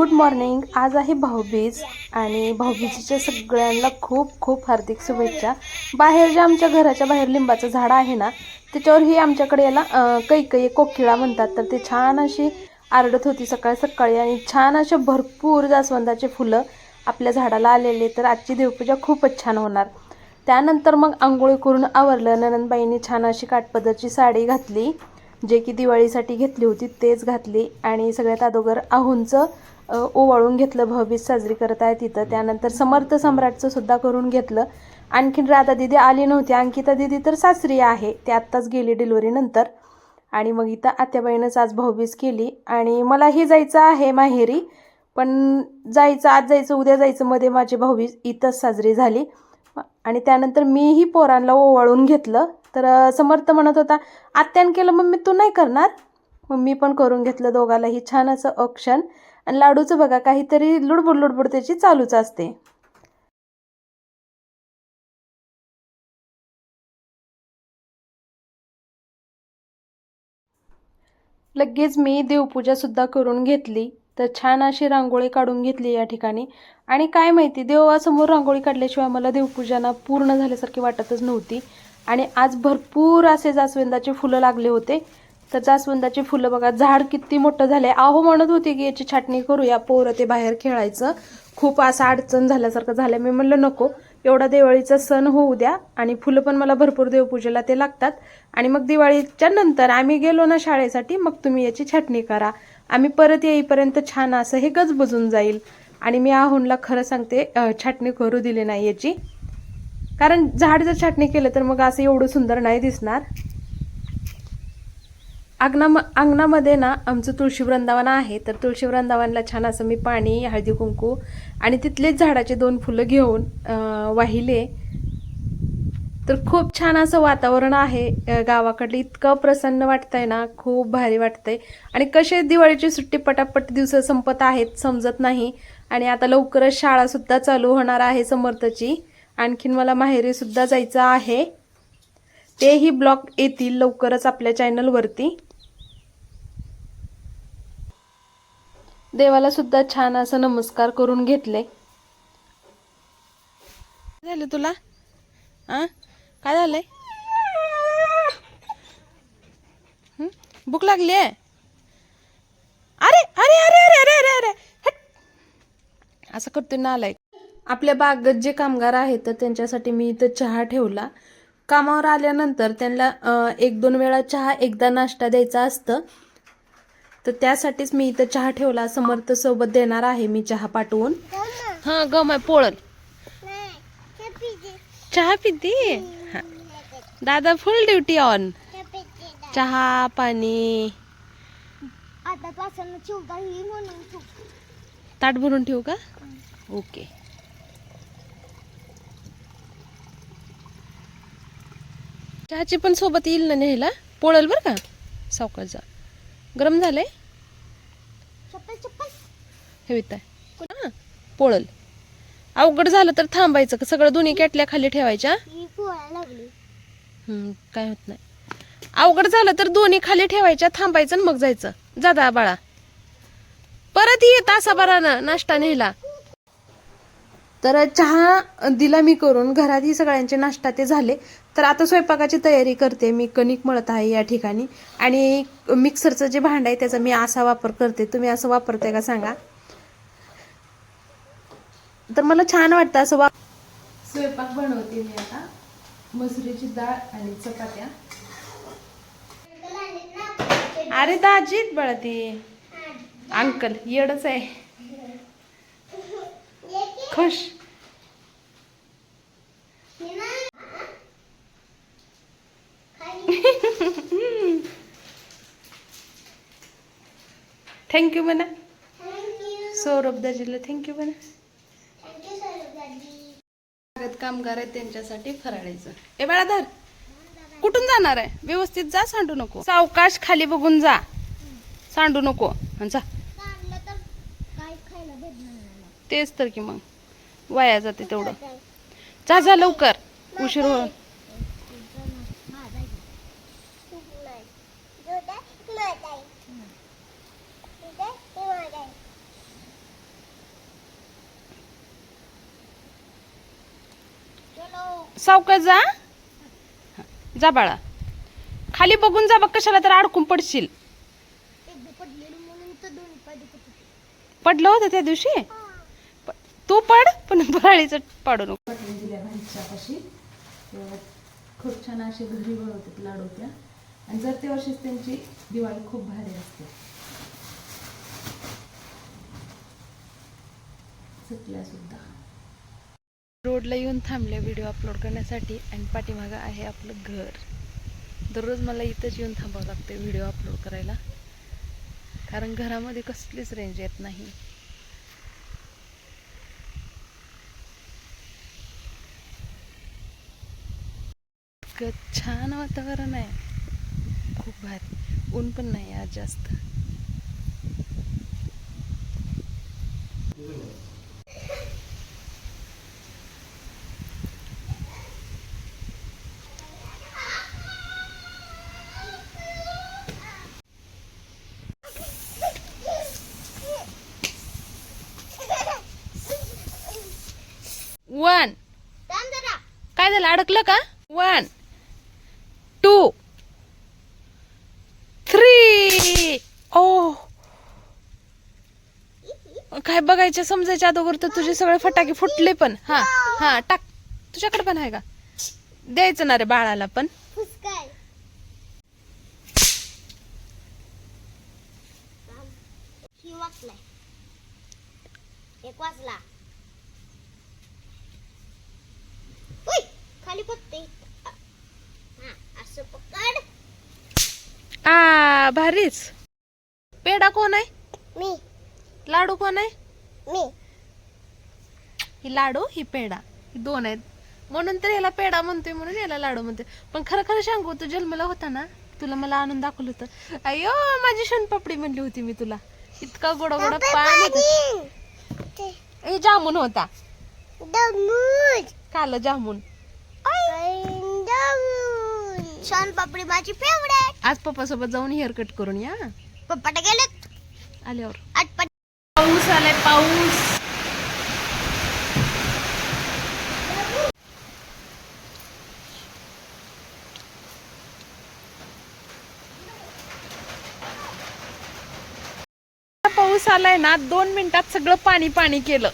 Good morning आज आहे भाऊबीज आणि भाऊबीजीच्या सगळ्यांना खूप खूप हार्दिक शुभेच्छा. बाहेर जे आमच्या घराच्या बाहेर लिंबाचं झाड आहे ना त्याच्यावर ही आमच्याकडे याला अं, कैकई कोकिळा म्हणतात. तर ते छान अशी आरडत होती सकाळी सकाळी आणि छान असे भरपूर जास्वंदाचे फुलं आपल्या झाडाला आलेले तर आजची देवपूजा खूपच छान होणार. त्यानंतर मग आंघोळी करून आवरलं. ननंदबाईंनी छान अशी काठपदरची साडी घातली. जे की दिवाळीसाठी घेतली होती तेच घातली आणि सगळ्यात अगोदर आहुंचं ओवाळून घेतलं भाऊबीज साजरी करत आहे तिथं त्यानंतर समर्थ सम्राटचं सुद्धा करून घेतलं. आणखीन राधा दिदी आली नव्हती. अंकिता दिदी तर सासरी आहे. ते आत्ताच गेली डिलिव्हरीनंतर आणि मग इथं आत्याबाईनंच आज भाऊबीज केली. आणि मलाही जायचं आहे माहेरी पण जायचं आज जायचं उद्या जायचं मध्ये माझी भाऊबीज इथंच साजरी झाली. आणि त्यानंतर मीही पोरांना ओवाळून घेतलं. तर समर्थ म्हणत होता आत्यान केलं मम्मी तू नाही करणार? मम्मी पण करून घेतलं दोघालाही छान असं ऑप्शन आणि लाडूचं बघा काहीतरी लुडबुड लुडबुड त्याची चालूच असते. लगेच मी देवपूजासुद्धा करून घेतली. तर छान अशी रांगोळी काढून घेतली या ठिकाणी. आणि काय माहिती देवासमोर रांगोळी काढल्याशिवाय मला देवपूजाना पूर्ण झाल्यासारखी वाटतच नव्हती. आणि आज भरपूर असे जास्वंदाचे फुलं लागले होते. तर जास्वंदाची फुलं बघा झाड किती मोठं झालं आहे आहो म्हणत होती की याची छाटणी करूया पोरं ते बाहेर खेळायचं. खूप असं अडचण झाल्यासारखं झालं मी म्हणलं नको एवढा दिवाळीचा सण होऊ द्या. आणि फुलं पण मला भरपूर देवपूजेला ते लागतात. आणि मग दिवाळीच्या नंतर आम्ही गेलो ना शाळेसाठी मग तुम्ही याची छाटणी करा. आम्ही परत येईपर्यंत छान असं हे गजबजून जाईल. आणि मी आहोनला खरं सांगते छाटणी करू दिली नाही याची. कारण झाड जर छाटणी केलं तर मग असं एवढं सुंदर नाही दिसणार. अंगणा अंगणामध्ये ना आमचं तुळशी वृंदावन आहे तर तुळशी वृंदावनला छान असं मी पाणी हळदी कुंकू आणि तिथलेच झाडाचे दोन फुलं घेऊन वाहिले. तर खूप छान असं वातावरण आहे गावाकडलं. इतकं प्रसन्न वाटतंय ना खूप भारी वाटतंय. आणि कसे दिवाळीची सुट्टी पटापट दिवस संपत आहेत समजत नाही. आणि आता लवकरच शाळासुद्धा चालू होणार आहे समर्थची. आणखीन मला माहेरीसुद्धा जायचं आहे. तेही ब्लॉग येतील लवकरच आपल्या चॅनलवरती देवाला सुद्धा छान असं नमस्कार करून घेतले. झालं तुला? आ? काय झालंय? भूक लागली आहे? अरे अरे अरे अरे अरे अरे अरे असं करतोय ना आलाय. आपल्या बागत जे कामगार आहेत तर त्यांच्यासाठी मी इथं चहा ठेवला. कामावर आल्यानंतर त्यांना एक दोन वेळा चहा एकदा नाश्ता द्यायचा असतं. तर त्यासाठीच मी इथं चहा ठेवला. समर्थ सोबत देणार आहे मी चहा पाठवून. हा गम आहे पोळल चहा पिती? हा. दादा फुल ड्युटी ऑन चहा पाणी. ताट भरून ठेवू का? ओके. चहाची पण सोबत येईल ना न्यायला? पोळल बरं का? सावकाश जा. गरम झालंय? चप्पल चप्पल. हे वित हां पोळल. अवघड झालं तर थांबायचं. का सगळं दोन्ही कॅटल्या खाली ठेवायच्या. काय होत नाही. अवघड झालं तर दोन्ही खाली ठेवायच्या थांबायचं मग जायचं. जा दा बाळा. परत ये तासाभरानं नाश्ता नेला तर चहा दिला मी करून घरातही सगळ्यांचे नाश्ता ते झाले. तर आता स्वयंपाकाची तयारी करते मी कणिक मळत आहे या ठिकाणी. आणि मिक्सरचं जे भांड आहे त्याचा मी असा वापर करते. तुम्ही असं वापरताय का सांगा. तर मला छान वाटतं असं वा स्वयंपाक बनवते मी आता. मसुरीची डाळ आणि चपात्या. अरे दाजीत बळा ती अंकल येडच आहे. खुश थँक्यू म्हणा सौरभ दाजीला थँक्यू म्हणा कामगार आहेत त्यांच्यासाठी फराळायचं ए बाळाधर कुठून जाणार आहे? व्यवस्थित जा सांडू नको. सावकाश खाली बघून जा. सांडू नको. जा. काढलं तर काय खायला भेटणार नाही. तेच तर की मग. वाया जाते तेवढं. जा जा लवकर. उशीर होऊन. सावका जा. जा बाळा. खाली बघून जा बघ कशाला तर अडकून पडशील. पडलं होतं त्या दिवशी? तू पड. पण बराळीचं पाडू नको. खूप छान असे घरी बनवतात लाडू त्या आणि जर ते वर्षीच त्यांची दिवाळी खूप भारी असते. चकल्या सुद्धा. रोडला येऊन थांबले व्हिडिओ अपलोड करण्यासाठी आणि पाठीमागं आहे आपलं घर. दररोज मला इथंच येऊन थांबावं लागते व्हिडिओ अपलोड करायला. कारण घरामध्ये कसलीच रेंज येत नाही. इतकं छान वातावरण आहे. खूप भारी. ऊन पण नाही आज जास्त. वन. काय झालं? अडकलं का? One. Two. Three oh oh. काय बघायचं समजायच्या अगोदर तर तुझे सगळे फटाके फुटले पण. हा हा टाक. तुझ्याकडे पण आहे का? द्यायचं ना रे बाळाला पण. वाचलाय. एक वाचला. खाली पत्ते हा असं पकड आ भारीच पेढा कोण आहे? मी. लाडू कोण आहे? मी. ही लाडू ही पेढा ही दोन आहेत. म्हणून तर याला पेढा म्हणतोय म्हणून याला लाडू म्हणतोय. पण खरं खरं सांगू तू जन्मला होता ना तुला मला आणून दाखवलं होतं. अय्यो माझी शनपापडी म्हणली होती मी तुला. इतका गोडा गोडा. ए जामून होता. काल जामून. छान पापडी माझी फेवरेट आज पप्पा सोबत जाऊन हेअर कट करून या. पप्पा गेलेत. आल्यावर. आटपट पाऊस आलाय पाऊस. पाऊस आलाय ना दोन मिनिटात सगळं पाणी पाणी केलं.